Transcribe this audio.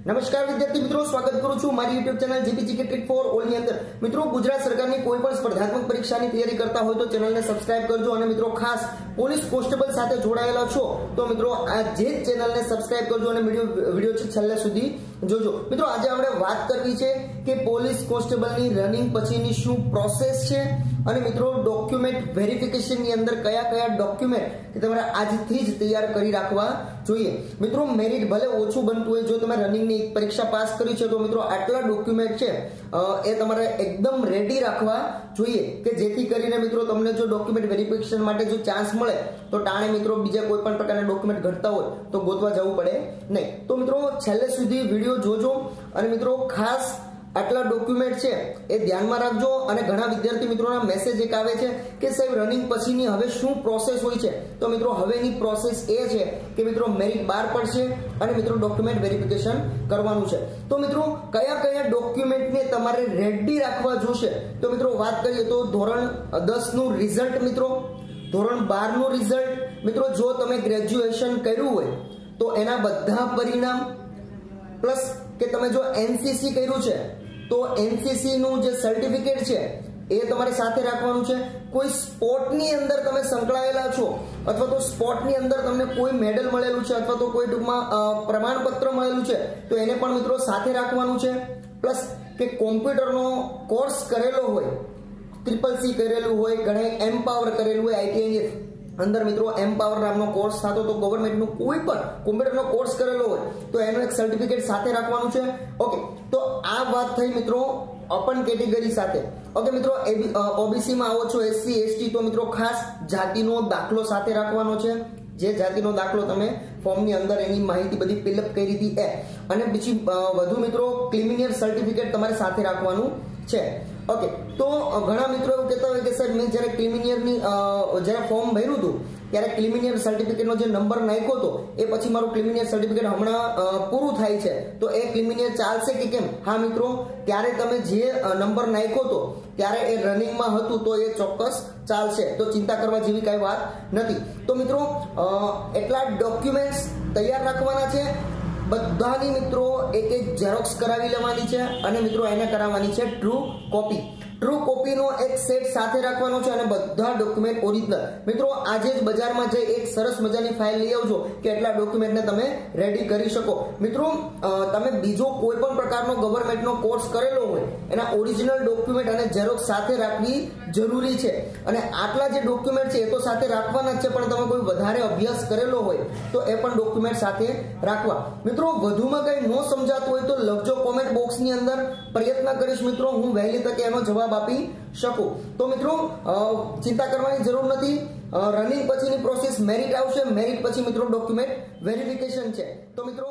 નમસ્કાર વિદ્યાર્થી મિત્રો, સ્વાગત કરું છું મારી YouTube channel GPG trick for ઓલની અંદર. મિત્રો, ગુજરાત સરકારની કોઈ પણ સ્પર્ધાત્મક પરીક્ષાની તૈયારી કરતા હોય તો ચેનલને સબસ્ક્રાઇબ કરજો અને મિત્રો, ખાસ પોલીસ કોન્સ્ટેબલ સાથે જોડાયેલા છો, તો મિત્રો આ જે ચેનલને સબસ્ક્રાઇબ કરજો અને વીડિયો છે છેલ્લે સુધી જોજો. મિત્રો, આજે આપણે વાત કરવી છે કે પોલીસ કોન્સ્ટેબલની રનિંગ પછીની શું પ્રોસેસ છે અને મિત્રો ડોક્યુમેન્ટ વેરિફિકેશનની અંદર કયા કયા ડોક્યુમેન્ટ કે તમારે આજથી જ તૈયાર કરી રાખવા જોઈએ. મિત્રો મેરિટ ભલે ઓછું બનતું હોય, જો તમે રનિંગની પરીક્ષા પાસ કરી છે, તો મિત્રો, આટલા ડોક્યુમેન્ટ છે એ તમારે એકદમ રેડી રાખવા જોઈએ કે જેથી કરીને મિત્રો, તમને જો ડોક્યુમેન્ટ વેરિફિકેશન માટે જો ચાન્સ મળે તો ટાણે મિત્રો બીજા કોઈ પણ પ્રકારના ડોક્યુમેન્ટ ઘટતા હોય, તો ગોતવા જવું પડે નહીં. તો મિત્રો, છેલ્લે સુધી વીડિયો જોજો અને મિત્રો, ખાસ આટલા ડોક્યુમેન્ટ છે એ ધ્યાનમાં રાખજો અને ઘણા વિદ્યાર્થી મિત્રોના મેસેજ એક આવે છે કે, સાહેબ રનિંગ પછીની હવે શું પ્રોસેસ હોય છે? તો મિત્રો, હવેની પ્રોસેસ એ છે કે મિત્રો મેરિટ બહાર પડશે અને મિત્રો ડોક્યુમેન્ટ વેરિફિકેશન કરવાનું છે. તો મિત્રો, કયા કયા ડોક્યુમેન્ટને તમારે રેડી રાખવા જોશે? તો મિત્રો, વાત કરીએ તો ધોરણ દસનું રિઝલ્ટ મિત્રો. ધોરણ બારનું રિઝલ્ટ મિત્રો, જો તમે ગ્રેજ્યુએશન કર્યું હોય, તો એના બધા પરિણામ પ્લસ કે તમે જો એનસીસી કર્યું છે, તો એનસીસી નું જે સર્ટિફિકેટ છે, એ તમારે સાથે રાખવાનું છે. કોઈ સ્પોર્ટની અંદર તમે સંકળાયેલા છો, અથવા તો સ્પોર્ટની અંદર તમને કોઈ મેડલ મળેલું છે, અથવા તો કોઈ ટૂંકમાં પ્રમાણપત્ર મળેલું છે, તો એને પણ મિત્રો સાથે રાખવાનું છે. પ્લસ કે કોમ્પ્યુટરનો કોર્સ કરેલો હોય ટ્રિપલ સી કરેલું હોય, ઘણે એમ પાવર કરેલું હોય આઈટીઆઈ અંદર મિત્રો એમ પાવર નામનો કોર્સ થતો તો ગવર્મેન્ટનું કોઈ પણ કોમ્પ્યુટરનો કોર્સ કરેલો હોય, તો એનું એક સર્ટિફિકેટ સાથે રાખવાનું છે. ઓકે તો આ વાત થઈ મિત્રો અપન કેટેગરી સાથે. ઓકે મિત્રો ઓબીસીમાં આવો છો એસસી એસટી તો મિત્રો ખાસ જાતિનો દાખલો સાથે રાખવાનો છે. જે જાતિનો દાખલો તમે ફોર્મની અંદર એની માહિતી બધી ફિલઅપ કરી હતી એ અને બીજી વધુ મિત્રો ક્લિમિનિયર સર્ટિફિકેટ તમારે સાથે રાખવાનું. છે. ઓકે તો ઘણા મિત્રો એવું કહેતા હોય કે સર મેં જ્યારે ક્લિમિનિયરની જ્યારે ફોર્મ ભર્યું હતું, ત્યારે ક્લિમિનિયર સર્ટિફિકેટનો જે નંબર નાખ્યો હતો, એ પછી મારું ક્લિમિનિયર સર્ટિફિકેટ હમણાં પૂરું થાય છે. તો એ ક્લિમિનિયર ચાલશે કે કેમ? હા, મિત્રો, ત્યારે તમે જે નંબર નાખ્યો હતો, ત્યારે એ રનિંગમાં હતું, તો એ ચોક્કસ ચાલશે. તો ચિંતા કરવા જેવી કાંઈ વાત નથી. તો મિત્રો એટલા ડોક્યુમેન્ટ્સ તૈયાર રાખવાના છે બધાની મિત્રો એક એક ઝેરોક્સ કરાવી લેવાની છે અને મિત્રો એને કરાવવાની છે ટ્રુ કોપી ટ્રુ કોપીનો એક સેટ સાથે રાખવાનો છે અને બધા ડોક્યુમેન્ટ ઓરિજિનલ મિત્રો, આજે જ બજારમાં જઈ એક સરસ મજાની ફાઇલ લઈ આવજો કે એટલા ડોક્યુમેન્ટને તમે રેડી કરી શકો. મિત્રો તમે બીજો કોઈ પણ પ્રકારનો ગવર્મેન્ટનો કોર્સ કરેલો હોય, એના ઓરિજિનલ ડોક્યુમેન્ટ અને ઝેરોક્ષ સાથે રાખવી જરૂરી છે. અને આટલા જે ડોક્યુમેન્ટ છે એ તો સાથે રાખવાના જ છે, પણ તમે કોઈ વધારે અભ્યાસ કરેલો હોય, તો એ પણ ડોક્યુમેન્ટ સાથે રાખવા. મિત્રો, વધુમાં કંઈ ન સમજાતું હોય તો લખજો કોમેન્ટ બોક્સની અંદર. પ્રયત્ન કરીશ, મિત્રો, હું વહેલી તકે એનો જવાબ આપી શકું. તો મિત્રો ચિંતા કરવાની જરૂર નથી. રનિંગ પછીની પ્રોસેસ મેરિટ આવશે. મેરિટ પછી મિત્રો ડોક્યુમેન્ટ વેરિફિકેશન છે. તો મિત્રો